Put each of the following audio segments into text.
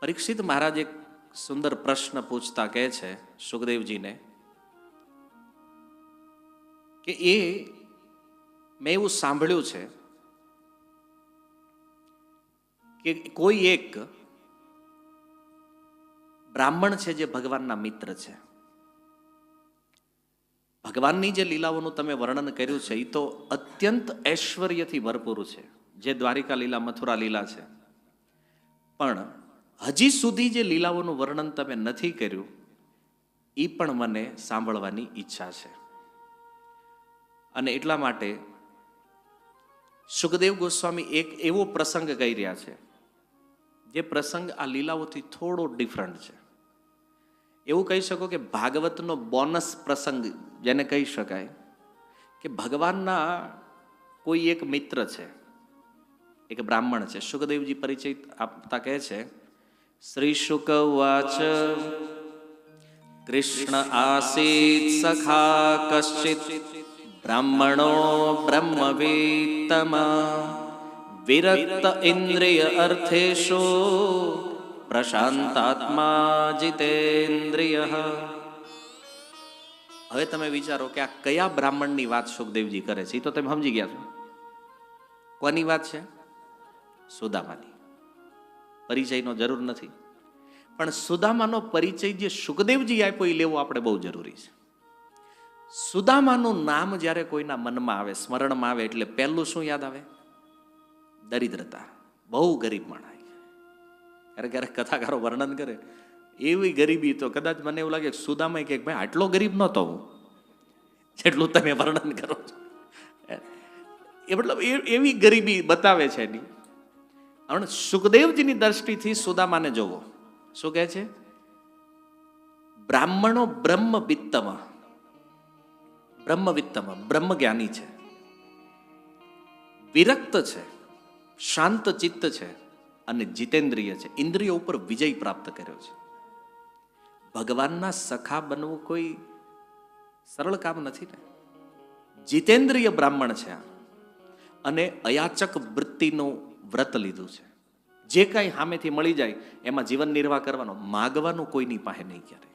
પરીક્ષિત મહારાજ એક સુંદર પ્રશ્ન પૂછતા કહે છે સુખદેવજીને કે એ મેં એવું સાંભળ્યું છે કે કોઈ એક બ્રાહ્મણ છે જે ભગવાનના મિત્ર છે. ભગવાનની જે લીલાઓનું તમે વર્ણન કર્યું છે, એ તો અત્યંત ઐશ્વર્યથી ભરપૂર છે, જે દ્વારિકા લીલા મથુરા લીલા છે. પણ હજી સુધી જે લીલાઓનું વર્ણન તમે નથી કર્યું એ પણ મને સાંભળવાની ઈચ્છા છે. અને એટલા માટે સુખદેવ ગોસ્વામી એક એવો પ્રસંગ કહી રહ્યા છે, જે પ્રસંગ આ લીલાઓથી થોડો ડિફરન્ટ છે. એવું કહી શકો કે ભાગવતનો બોનસ પ્રસંગ જેને કહી શકાય, કે ભગવાનના કોઈ એક મિત્ર છે, એક બ્રાહ્મણ છે, સુખદેવજી પરિચય આપતા કહે છે શુક વાચ કૃષ્ણ આસીત સખા કશ્ચિત બ્રાહ્મણો બ્રહ્મવેત્તમા વિરક્ત ઇન્દ્રિય અર્થેશુ પ્રશાંતાત્મા જીતેન્દ્રિય હવે તમે વિચારો કે આ કયા બ્રાહ્મણની વાત સુખદેવજી કરે છે? એ તો તમે સમજી ગયા છો. કોની વાત છે? સુદામાની. પરિચયનો જરૂર નથી. પણ સુદામાનો પરિચય જે સુખદેવજી આપ્યો એ લેવો આપણે બહુ જરૂરી છે. સુદામાનું નામ જ્યારે કોઈના મનમાં આવે, સ્મરણમાં આવે, એટલે પહેલું શું યાદ આવે? દરિદ્રતા. બહુ ગરીબ માણસ ક્યારેક ક્યારેક કથાકારો વર્ણન કરે, એવી ગરીબી તો કદાચ મને એવું લાગે સુદામા કે ભાઈ, આટલો ગરીબ નહોતો હું. જેટલું તમે વર્ણન કરો છો. એ મતલબ એવી ગરીબી બતાવે છે એની. હવે સુખદેવજીની દ્રષ્ટિથી સુદામાને જોવો. શું કહે છે? બ્રાહ્મણો બ્રહ્મ વિત્તમાં બ્રહ્મ વિત્તમાં બ્રહ્મ જ્ઞાની છે. વિરક્ત છે, શાંત ચિત્ત છે અને જીતેન્દ્રિય છે. ઇન્દ્રિયો ઉપર વિજય પ્રાપ્ત કર્યો છે. ભગવાનના સખા બનવું કોઈ સરળ કામ નથી ને? જીતેન્દ્રિય બ્રાહ્મણ છે અને અયાચક વૃત્તિનું વ્રત લીધું છે. જે કાંઈ સામેથી મળી જાય, એમાં જીવન નિર્વાહ કરવાનો, માગવાનું કોઈની પાસે નહીં ક્યારે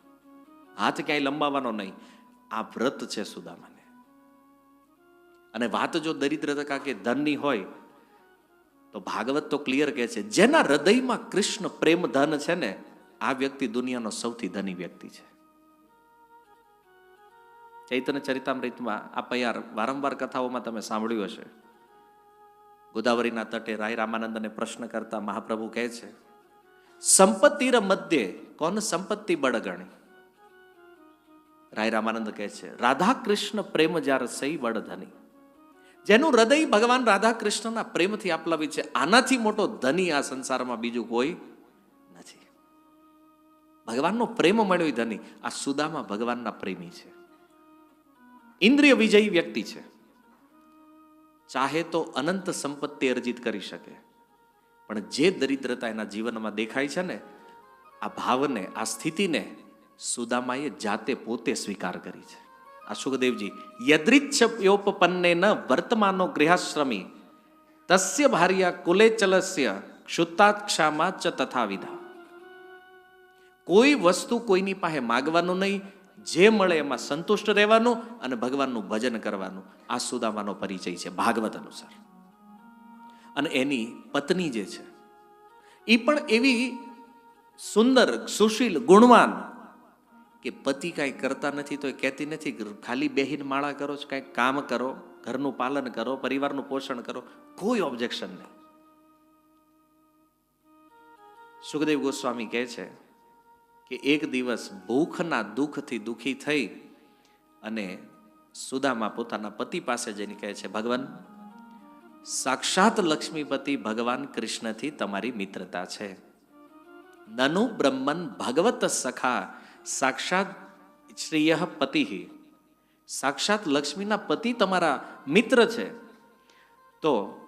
હાથ ક્યાંય લંબાવવાનો નહીં. આ વ્રત છે સુદામાને. અને વાત જો દરિદ્રતા કે ધનની હોય, તો ભાગવત તો ક્લિયર કહે છે, જેના હૃદયમાં કૃષ્ણ પ્રેમ ધન છે ને, આ વ્યક્તિ દુનિયાનો સૌથી ધની વ્યક્તિ છે. ચૈતન્ય ચરિતામૃતમાં આ પૈયાર વારંવાર કથાઓમાં તમે સાંભળ્યું હશે. ગોદાવરીના તટે રાય રામાનંદને પ્રશ્ન કરતા મહાપ્રભુ કહે છે સંપત્તિર મધ્યે કોન સંપત્તિ બળગણી? રાય રામાનંદ કહે છે રાધા કૃષ્ણ પ્રેમ જ્યારે સહી બળધની જેનું હૃદય ભગવાન રાધા કૃષ્ણના પ્રેમથી આપલાવી છે, આનાથી મોટો ધની આ સંસારમાં બીજું કોઈ નથી. ભગવાનનો પ્રેમ મળ્યો ધની, આ સુદામાં ભગવાનના પ્રેમી છે. ઇન્દ્રિય વિજયી વ્યક્તિ છે. ચાહે તો અનંત સંપત્તિ અર્જિત કરી શકે. પણ જે દરિદ્રતા એના જીવનમાં દેખાય છે ને, આ ભાવને, આ સ્થિતિને સુદામાએ જાતે પોતે સ્વીકાર કરી છે. આ સુખદેવજી યદૃચ્છયોપપન્ને ન વર્તમાનો ગૃહાશ્રમી, તસ્ય ભાર્યા કુલેચલસ્ય ક્ષુતાક્ષામાં ચ તથા વિધા કોઈ વસ્તુ કોઈની પાસે માગવાનું નહીં જે મળે એમાં સંતુષ્ટ રહેવાનું અને ભગવાનનું ભજન કરવાનું. આ સુદામાનો પરિચય છે, ભાગવત અનુસાર. અને એની પત્ની જે છે એ પણ એવી સુંદર, સુશીલ, ગુણવાન કે પતિ કાંઈ કરતા નથી તો એ કહેતી નથી ખાલી બેહીન માળા કરો છો કાંઈક કામ કરો, ઘરનું પાલન કરો, પરિવારનું પોષણ કરો, કોઈ ઓબ્જેક્શન નહીં. સુખદેવ ગોસ્વામી કહે છે કે એક દિવસ ભૂખના દુઃખથી દુઃખી થઈ અને સુદામા પોતાના પતિ પાસે જઈને કહે છે, ભગવાન, સાક્ષાત લક્ષ્મીપતિ ભગવાન કૃષ્ણથી તમારી મિત્રતા છે. નનુ બ્રહ્મન ભગવત સખા સાક્ષાત શ્રીય પતિ. સાક્ષાત લક્ષ્મીના પતિ તમારા મિત્ર છે. તો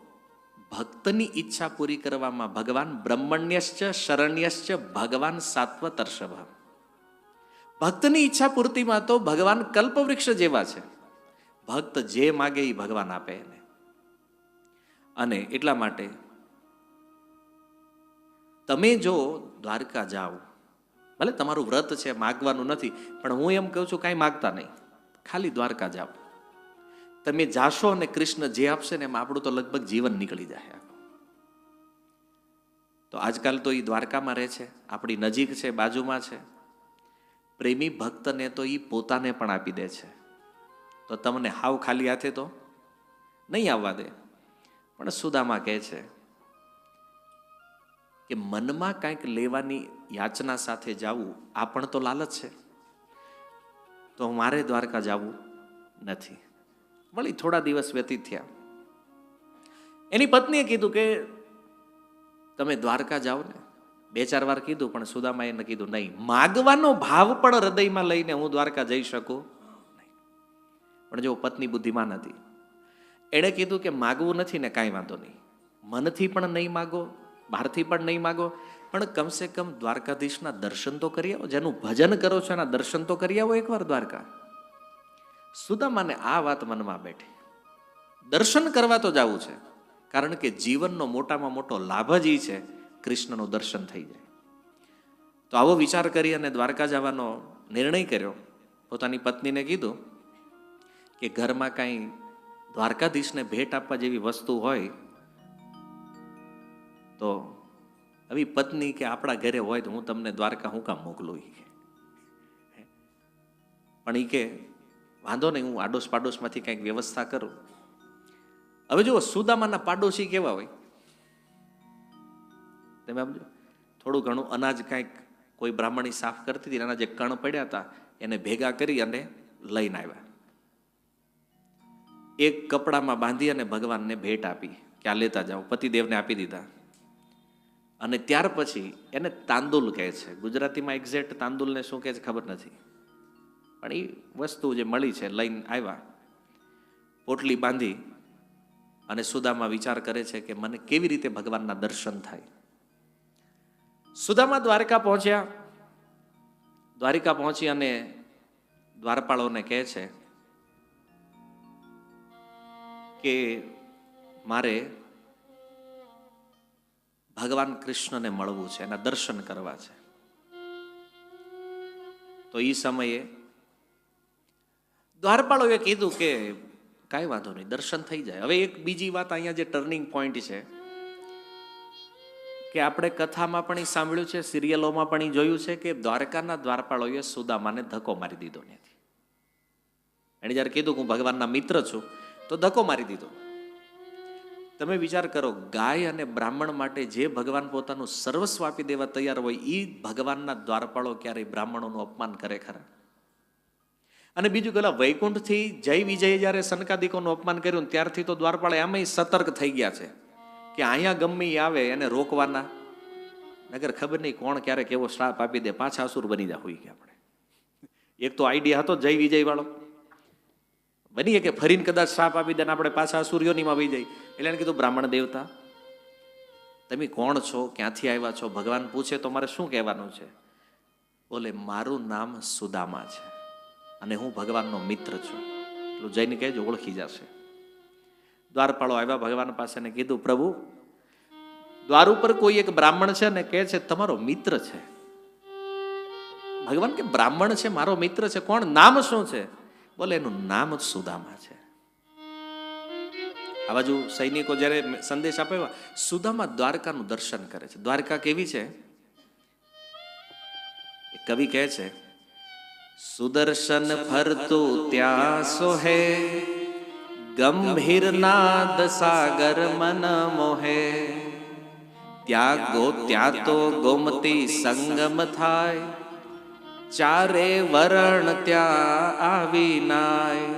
ભક્તની ઈચ્છા પૂરી કરવામાં ભગવાન બ્રહ્મણ્યશ્ચ, શરણ્યશ્ચ, ભગવાન સાત્વતર્ષભ. ભક્તની ઈચ્છા પૂર્તિમાં તો ભગવાન કલ્પવૃક્ષ જેવા છે. ભક્ત જે માગે એ ભગવાન આપે એને. અને એટલા માટે તમે જો દ્વારકા જાઓ, ભલે તમારું વ્રત છે, માગવાનું નથી, પણ હું એમ કહું છું કાંઈ માગતા નહીં. ખાલી દ્વારકા જાઓ. તમે જાશો અને કૃષ્ણ જે આપશે ને એમાં આપણું તો લગભગ જીવન નીકળી જાય. તો આજકાલ તો એ દ્વારકામાં રહે છે, આપણી નજીક છે, બાજુમાં છે. પ્રેમી ભક્તને તો એ પોતાને પણ આપી દે છે. તો તમને હાવ ખાલી હાથે તો નહીં આવવા દે. પણ સુદામા કહે છે કે મનમાં કાંઈક લેવાની યાચના સાથે જાવું આ પણ તો લાલચ છે. તો મારે દ્વારકા જવું નથી. વળી થોડા દિવસ વ્યતીત થયા. એની પત્નીએ કીધું કે, તમે દ્વારકા જાઓ ને. બે ચાર વાર કીધું, પણ સુદામાએ એને કીધું, નહીં, માગવાનો ભાવ પણ હૃદયમાં લઈને હું દ્વારકા જઈ શકું પણ જો પત્ની બુદ્ધિમાન હતી, એણે કીધું કે, માગવું નથી ને કાંઈ વાંધો નહીં. મનથી પણ નહીં માગો, બહારથી પણ નહીં માગો, પણ કમસે કમ દ્વારકાધીશના દર્શન તો કરી આવો. જેનું ભજન કરો છો એના દર્શન તો કરી આવો એકવાર દ્વારકા. સુદામાને આ વાત મનમાં બેઠી. દર્શન કરવા તો જવું છે, કારણ કે જીવનનો મોટામાં મોટો લાભ જ એ છે, કૃષ્ણનું દર્શન થઈ જાય. તો આવો વિચાર કરી અને દ્વારકા જવાનો નિર્ણય કર્યો. પોતાની પત્નીને કીધું કે ઘરમાં કાંઈ દ્વારકાધીશને ભેટ આપવા જેવી વસ્તુ હોય, તો આવી પત્ની કે આપણા ઘરે હોય તો હું તમને દ્વારકા હું કામ મોકલું પણ એ કે વાંધો નહીં, હું આડોશ પાડોશમાંથી કંઈક વ્યવસ્થા કરું. હવે જુઓ, સુદામાના પાડોશી કેવા હોય? તમે સમજો થોડું ઘણું અનાજ કાંઈક કોઈ બ્રાહ્મણી સાફ કરતી હતી, એના જે કણ પડ્યા હતા, એને ભેગા કરી અને લઈને આવ્યા. એક કપડામાં બાંધી અને ભગવાનને ભેટ આપી કે આ લેતા જાઓ, પતિદેવને આપી દીધા. અને ત્યાર પછી એને તાંદુલ કહે છે. ગુજરાતીમાં એક્ઝેક્ટ તાંદુલને શું કહે છે ખબર નથી. પણ એ વસ્તુ જે મળી છે, લઈને આવ્યા, પોટલી બાંધી અને સુદામા વિચાર કરે છે કે મને કેવી રીતે ભગવાનના દર્શન થાય. સુદામા દ્વારકા પહોંચ્યા. દ્વારિકા પહોંચી અને દ્વારપાળોને કહે છે કે મારે ભગવાન કૃષ્ણને મળવું છે, એના દર્શન કરવા છે. તો એ સમયે દ્વારપાળોએ કીધું કે કાંઈ વાંધો નહીં, દર્શન થઈ જાય. હવે એક બીજી વાત અહીંયા જે ટર્નિંગ પોઈન્ટ છે, કે આપણે કથામાં પણ એ સાંભળ્યું છે, સિરિયલોમાં પણ એ જોયું છે કે દ્વારકાના દ્વારપાળોએ સુદામાને ધક્કો મારી દીધો નથી એણે જ્યારે કીધું કે હું ભગવાનના મિત્ર છું, તો ધક્કો મારી દીધો. તમે વિચાર કરો, ગાય અને બ્રાહ્મણ માટે જે ભગવાન પોતાનું સર્વસ્વ આપી દેવા તૈયાર હોય એ ભગવાનના દ્વારપાળો ક્યારેય બ્રાહ્મણોનું અપમાન કરે ખરા? અને બીજું પેલા વૈકુંઠથી જય વિજયે જ્યારે સનકાદિકોનું અપમાન કર્યું ત્યારથી તો દ્વારપાળ એમાંય સતર્ક થઈ ગયા છે કે અહીંયા ગમી આવે એને રોકવાના. નગર ખબર નહીં કોણ ક્યારે કેવો શ્રાપ આપી દે, પાછા અસુર બની જા હોય કે આપણે. એક તો આઈડિયા હતો જય વિજય વાળો બનીએ કે ફરીને કદાચ શ્રાપ આપી દે ને આપણે પાછા અસુર્યોનીમાં વહી જાય. એટલે એને કીધું, બ્રાહ્મણ દેવતા, તમે કોણ છો? ક્યાંથી આવ્યા છો? ભગવાન પૂછે તો મારે શું કહેવાનું છે? બોલે, મારું નામ સુદામા છે. અને હું ભગવાનનો મિત્ર છું. એટલું જઈને કહેજો, ઓળખી જશે. દ્વારપાળો આવ્યા, ભગવાન પાસે ને કીધું, પ્રભુ, દ્વાર ઉપર કોઈ એક બ્રાહ્મણ છે ને કહે છે, તમારો મિત્ર છે. ભગવાન કે, બ્રાહ્મણ છે, મારો મિત્ર છે, કોણ? નામ શું છે? બોલે, એનું નામ જ સુદામા છે. આ બાજુ સૈનિકો જ્યારે સંદેશ આપ્યો સુદામા દ્વારકાનું દર્શન કરે છે. દ્વારકા કેવી છે? કવિ કહે છે સુદર્શન ફરતું ત્યાં સોહે ગંભીર નાદ સાગર મન મોહે ત્યાં ગો ત્યાં તો ગોમતી સંગમ થાય ચારે વરણ ત્યાં આવી નાય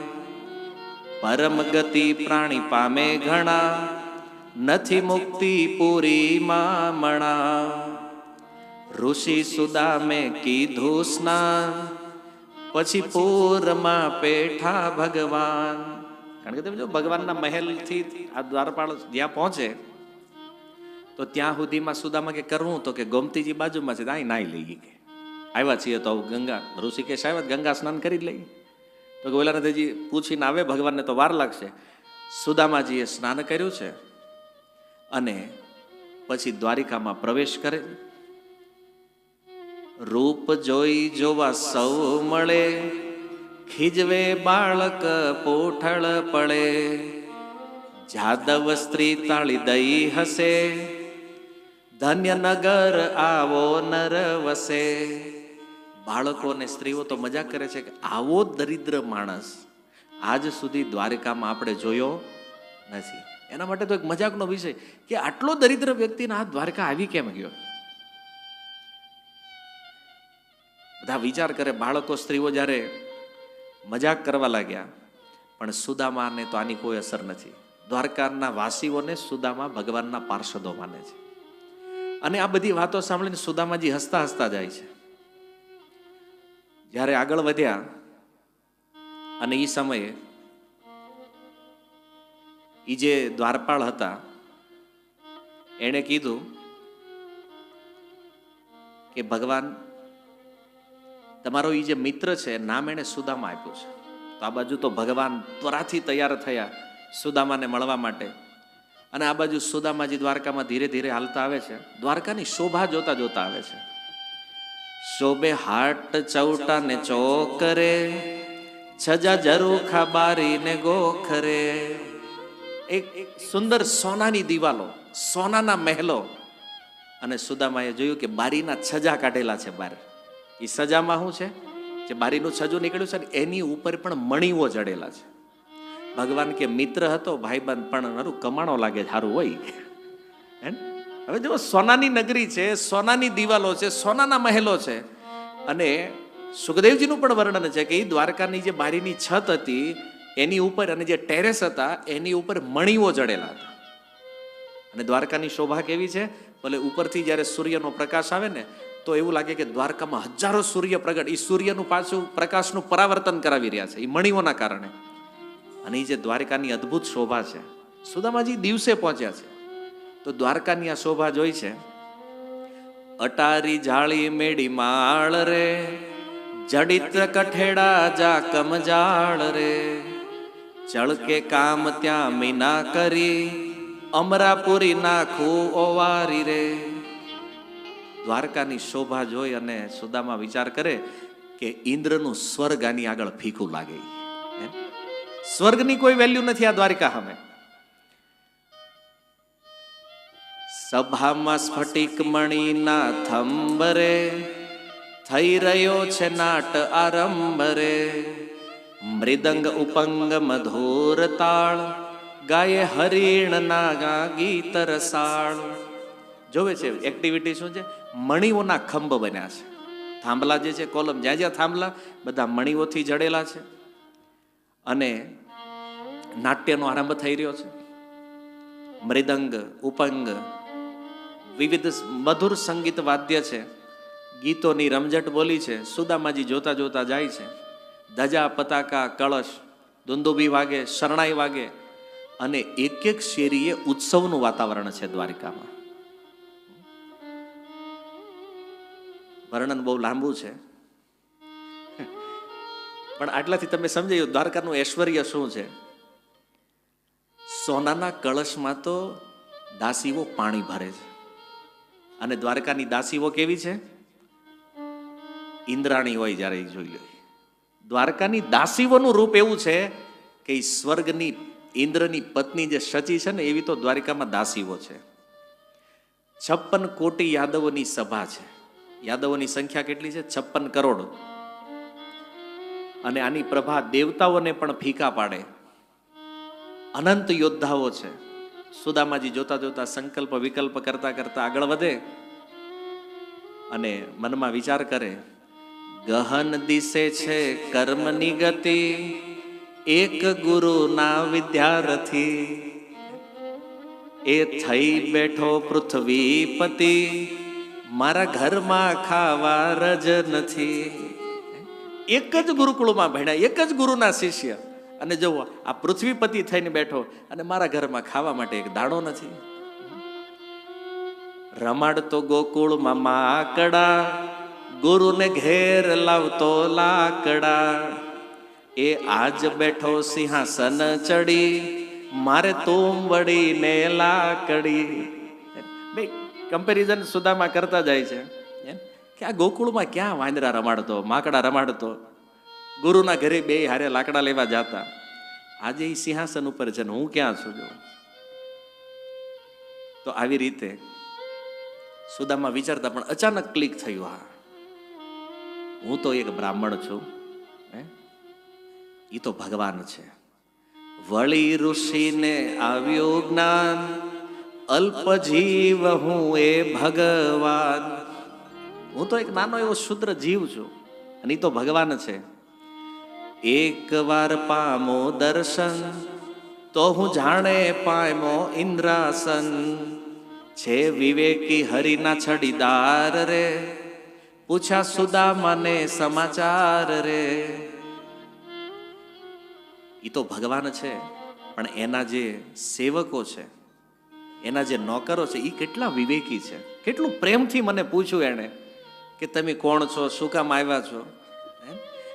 પરમ ગતિ પ્રાણી પામે ઘણા નથી મુક્તિ પૂરી માં મણા ઋષિ સુદામે કીધું સ્નાન પછી પૂરમાં પેઠા ભગવાન. કારણ કે તમે જો ભગવાનના મહેલથી આ દ્વારપાળ જ્યાં પહોંચે, તો ત્યાં સુધીમાં સુદામાં કે કરવું તો કે ગોમતીજી બાજુમાં છે ત્યાં નાઈ લઈએ કે. આવ્યા છીએ તો ગંગા, ઋષિકેશ આવ્યા ગંગા સ્નાન કરી લઈએ. તો કે પૂછીને આવે, ભગવાનને તો વાર લાગશે. સુદામાજીએ સ્નાન કર્યું છે અને પછી દ્વારિકામાં પ્રવેશ કરે. રૂપ જોઈ જોવા સૌ મળે. ખીજવે બાળક પોઠળ પડે. જાદવ સ્ત્રી તાળી દઈ હશે ધન્ય નગર આવો નર વસે. બાળકો અને સ્ત્રીઓ તો મજાક કરે છે કે આવો દરિદ્ર માણસ આજ સુધી દ્વારિકામાં આપણે જોયો નથી. એના માટે તો એક મજાકનો વિષય કે આટલો દરિદ્ર વ્યક્તિને આ દ્વારકા આવી કેમ ગયો? બધા વિચાર કરે, બાળકો, સ્ત્રીઓ જ્યારે મજાક કરવા લાગ્યા, પણ સુદામાને તો આની કોઈ અસર નથી. દ્વારકાના વાસીઓને સુદામા ભગવાનના પાર્ષદો માને છે. અને આ બધી વાતો સાંભળીને સુદામાજી હસતા હસતા જાય છે. જ્યારે આગળ વધ્યા, અને એ સમયે એ જે દ્વારપાળ હતા, એણે કીધું કે ભગવાન તમારો એ જે મિત્ર છે, નામ એણે સુદામા આપ્યું છે. તો આ બાજુ તો ભગવાન ત્વરાથી તૈયાર થયા સુદામાને મળવા માટે. અને આ બાજુ સુદામાજી દ્વારકામાં ધીરે ધીરે હાલતા આવે છે. દ્વારકાની શોભા જોતા જોતા આવે છે. શોભે હાટ ચૌટા ને ચોકરે, છજા જરૂખા બારી ને ગોખરે. એક સુંદર સોનાની દિવાલો, સોનાના મહેલો. અને સુદામાએ જોયું કે બારીના છજા કાઢેલા છે બાર એ સજામાં શું છે? જે બારીનું છજું નીકળ્યું છે ને એની ઉપર પણ મણીઓ જડેલા છે. ભગવાન કે મિત્ર હતો, ભાઈબંધ, પણ મારું કમાણો લાગે સારું હોય. હે હવે જો સોનાની નગરી છે, સોનાની દિવાલો છે, સોનાના મહેલો છે, અને સુખદેવજીનું પણ વર્ણન છે કે એ દ્વારકાની જે બારીની છત હતી, એની ઉપર અને જે ટેરેસ હતા, એની ઉપર મણીઓ જડેલા હતા. અને દ્વારકાની શોભા કેવી છે? ભલે ઉપરથી જ્યારે સૂર્યનો પ્રકાશ આવે ને તો એવું લાગે કે દ્વારકામાં હજારો સૂર્ય પ્રગટ એ સૂર્યનું પાછું પ્રકાશનું પરાવર્તન કરાવી રહ્યા છે એ મણીઓના કારણે. અને એ જે દ્વારકાની અદ્ભુત શોભા છે સુદામાજી દિવસે પહોંચ્યા છે. તો દ્વારકાની આ શોભા જોઈ છે? અટારી જાળી મેડી માળ રે, જડિત કઠેડા જા કમજાળ રે. ચળકે કામ ત્યાં મીના કરી અમરાપુરી નાખું ઓવારી રે. દ્વારકાની શોભા જોઈ અને સુદામા વિચાર કરે કે ઇન્દ્રનું સ્વર્ગ આની આગળ ફીકું લાગે. સ્વર્ગની કોઈ વેલ્યુ નથી આ દ્વારિકા સામે. સભામાં સ્ફટિક મણીના થંબરે થઈ રહ્યો છે નાટ આરંભરે મૃદંગ ઉપંગ મધુર તાળ ગાય હરિણ નાગા ગીત રસાળ. જોવે છે એક્ટિવિટી શું છે? મણીઓના ખંભ બન્યા છે. થાંભલા જે છે, કોલમ, જ્યાં જ્યાં થાંભલા, બધા મણીઓથી જડેલા છે. અને નાટ્યનો આરંભ થઈ રહ્યો છે. મૃદંગ, ઉપંગ, વિવિધ મધુર સંગીત વાદ્ય છે. ગીતોની રમઝટ બોલી છે. સુદામાજી જોતા જોતા જાય છે. ધજા, પતાકા, કળશ, દુંદુબી વાગે, શરણાઈ વાગે અને એક એક શેરીએ ઉત્સવનું વાતાવરણ છે દ્વારિકામાં. વર્ણન બહુ લાંબુ છે. પણ આટલાથી તમે સમજાયું, દ્વારકાનું ઐશ્વર્ય શું છે? સોનાના કળશમાં તો દાસીઓ પાણી ભરે છે. અને દ્વારકાની દાસીઓ કેવી છે? ઇન્દ્રાણી હોય જ્યારે જોઈ લે. દ્વારકાની દાસીઓનું રૂપ એવું છે કે સ્વર્ગની, ઇન્દ્રની પત્ની જે શચી છે ને એવી તો દ્વારિકામાં દાસીઓ છે. છપ્પન કોટી યાદવોની સભા છે. યાદવોની સંખ્યા કેટલી છે? છપ્પન કરોડ. અને આની પ્રભા દેવતાઓને પણ ફીકા પાડે. અનંત યોદ્ધાઓ છે. સુદામાજી જોતા જોતા સંકલ્પ વિકલ્પ કરતા કરતા આગળ વધે અને મનમાં વિચાર કરે, ગહન દિશે છે કર્મની ગતિ, એક ગુરુના વિદ્યાર્થી. એ થઈ બેઠો પૃથ્વીપતિ મારા ઘરમાં ખાવા રજ નથી. એક જ ગુરુકુળમાં ભણ્યા, એક જ ગુરુના શિષ્ય. અને જો આ પૃથ્વીપતિ થઈને બેઠો, અને મારા ઘરમાં ખાવા માટે એક દાણો નથી. રમાડતો ગોકુળમાં માકડા, ગુરુને ઘેર લાવતો લાકડા. એ આજ બેઠો સિંહાસન ચડી, મારે તુમ વળીને લાકડી. બે કમ્પેરિઝન સુદામાં કરતા જાય છે. કે આ ગોકુળમાં ક્યાં વાંદરા રમાડતો, માકડા રમાડતો? ગુરુના ઘરે બે હારે લાકડા લેવા જતા. આજે એ સિંહાસન ઉપર છે ને હું ક્યાં છું જો તો આવી રીતે સુદામાં વિચારતા પણ અચાનક ક્લિક થયું, હા. હું તો એક બ્રાહ્મણ છું, હે? એ તો ભગવાન છે. વળી ઋષિને આવ્યું જ્ઞાન અલ્પ જીવ હું એ ભગવાન. હું તો એક નાનો એવો શુદ્ર જીવ છું, અને એ તો ભગવાન છે. એક વાર પામો દર્શન, તો હું જાણે પામો ઇન્દ્રાસન. છે વિવેકી હરિના છડીદાર રે. પૂછ્યા સુદામાને સમાચાર રે? એ તો ભગવાન છે, પણ એના જે સેવકો છે એના જે નોકરો છે એ કેટલા વિવેકી છે. કેટલું પ્રેમથી મને પૂછ્યું એણે કે તમે કોણ છો, શું કામ આવ્યા છો?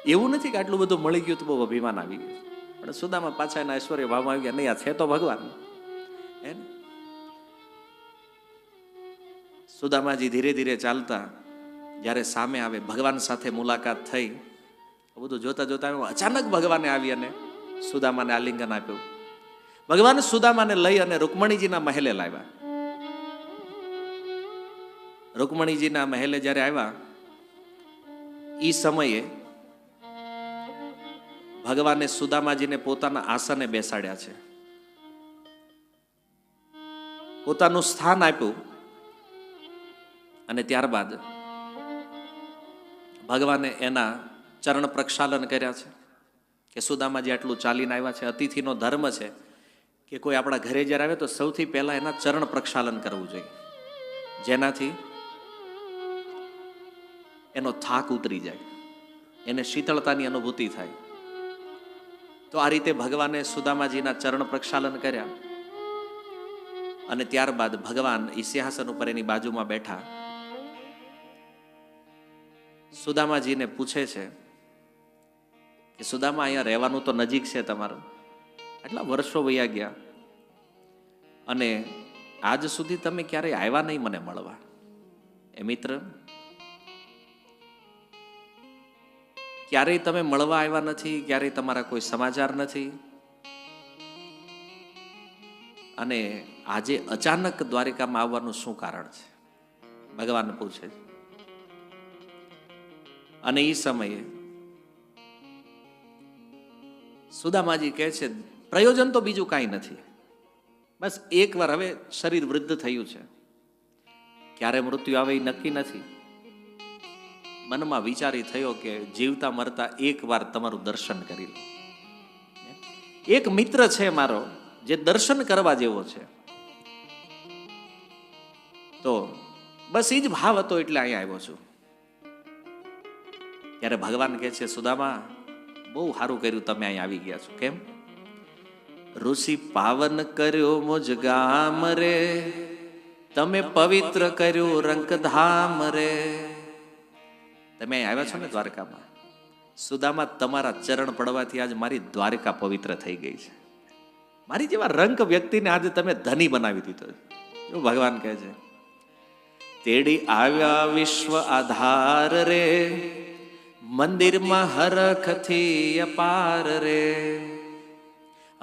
એવું નથી કે આટલું બધું મળી ગયું તો બહુ અભિમાન આવી ગયું પણ સુદામાં પાછા એના ઐશ્વર્ય ભાવમાં આવી ગયા, નહીં, આ છે તો ભગવાન. હે? સુદામાજી ધીરે ધીરે ચાલતા, જ્યારે સામે આવે, ભગવાન સાથે મુલાકાત થઈ બધું જોતા જોતા અચાનક ભગવાને આવી અને સુદામાને આલિંગન આપ્યું. ભગવાન સુદામાને લઈ અને રૂકમણીજીના મહેલે લાવ્યા. રૂકમણીજીના મહેલે જ્યારે આવ્યા એ સમયે ભગવાને સુદામાજીને પોતાના આસને બેસાડ્યા છે. પોતાનું સ્થાન આપ્યું અને ત્યારબાદ ભગવાને એના ચરણ પ્રક્ષાલન કર્યા છે કે સુદામાજી આટલું ચાલીને આવ્યા છે, અતિથિનો ધર્મ છે. કે કોઈ આપણા ઘરે જ્યારે આવે તો સૌથી પહેલા એના ચરણ પ્રક્ષાલન કરવું જોઈએ. જેનાથી એનો થાક ઉતરી જાય. એને શીતળતાની અનુભૂતિ થાય. તો આ રીતે ભગવાને સુદામાજીના ચરણ પ્રક્ષાલન કર્યા. અને ત્યારબાદ ભગવાન ઇતિહાસન ઉપર એની બાજુમાં બેઠા. સુદામાજીને પૂછે છે કે, સુદામા, અહીંયા રહેવાનું તો નજીક છે તમારું. આટલા વર્ષો વયા ગયા. અને આજ સુધી તમે ક્યારેય આવ્યા નહીં મને મળવા. એ મિત્ર, ક્યારેય તમે મળવા આવ્યા નથી, ક્યારેય તમારા કોઈ સમાચાર નથી. અને આજે અચાનક દ્વારિકામાં આવવાનું શું કારણ છે? ભગવાન પૂછે અને એ સમયે સુદામાજી કહે છે, પ્રયોજન તો બીજું કાંઈ નથી. બસ એકવાર હવે શરીર વૃદ્ધ થયું છે. ક્યારે મૃત્યુ આવે એ નક્કી નથી. મનમાં વિચારી થયો કે જીવતા મરતા એક વાર તમારું દર્શન કરી લો. એક મિત્ર છે મારો, જે દર્શન કરવા જેવો છે. તો બસ એ જ ભાવ હતો એટલે અહીંયા આવ્યો છું. ત્યારે ભગવાન કહે છે, સુદામા, બહુ સારું કર્યું તમે અહીં આવી ગયા છો. કેમ? ઋષિ પાવન કર્યો મુજ ગામ રે. તમે પવિત્ર કર્યું રંકધામ રે. તમે આવ્યા છો ને દ્વારકામાં? સુદામા, તમારા ચરણ પડવાથી આજ મારી દ્વારકા પવિત્ર થઈ ગઈ છે. મારી જેવા રંક વ્યક્તિને આજે તમે ધની બનાવી દીધો જો ભગવાન કહે છે? તેડી આવ્યા વિશ્વ આધાર રે. મંદિરમાં હરખથી અપાર રે.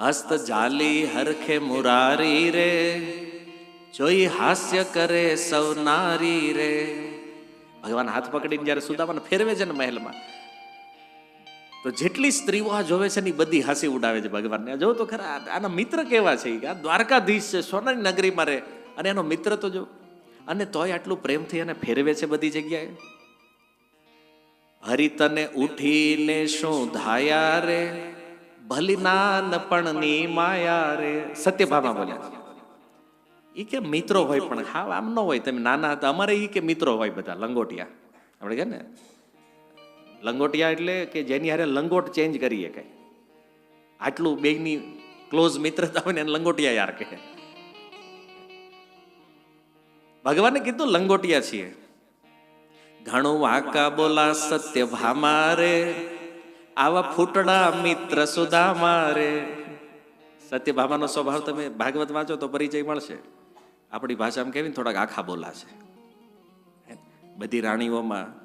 હસ્ત જાલી હરખે મુરારી રે. જોઈ હાસ્ય કરે સૌ નારી રે. ભગવાન હાથ પકડીને જ્યારે સુદામાને ફેરવે છે ને મહેલમાં, તો જેટલી સ્ત્રીઓ આ જોવે છે ને બધી હાસી ઉડાવે છે ભગવાનને. જો તો ખરા આના મિત્ર કેવા છે? આ દ્વારકાધીશ છે સોનાની નગરીમાં રહે. અને એનો મિત્ર તો જો, અને તોય આટલું પ્રેમથી એને ફેરવે છે બધી જગ્યાએ. હરિતને ઉઠીને શું ધાયા રે? ભલી નાનપણની માયા રે. સત્યભામા બોલ્યા ઈ કે મિત્રો હોય પણ હા, આમ ન હોય. તમે નાના હતા, અમારે એ કે મિત્રો હોય બધા, લંગોટિયા. આપણે કે ને, લંગોટિયા એટલે કે જેની હારે લંગોટ ચેન્જ કરીએ કઈ. આટલું બેની ક્લોઝ મિત્રતા હોય ને લંગોટિયા યાર કહે. ભગવાને કીધું, લંગોટિયા છીએ. ઘણું વાકા બોલા, સત્ય ભામારે આવા ફૂટડા મિત્ર સુદામા રે સત્યભામાનો સ્વભાવ તમે ભાગવત વાંચો તો પરિચય મળશે. આપણી ભાષામાં કેવી થોડાક આખા બોલા છે બધી રાણીઓમાં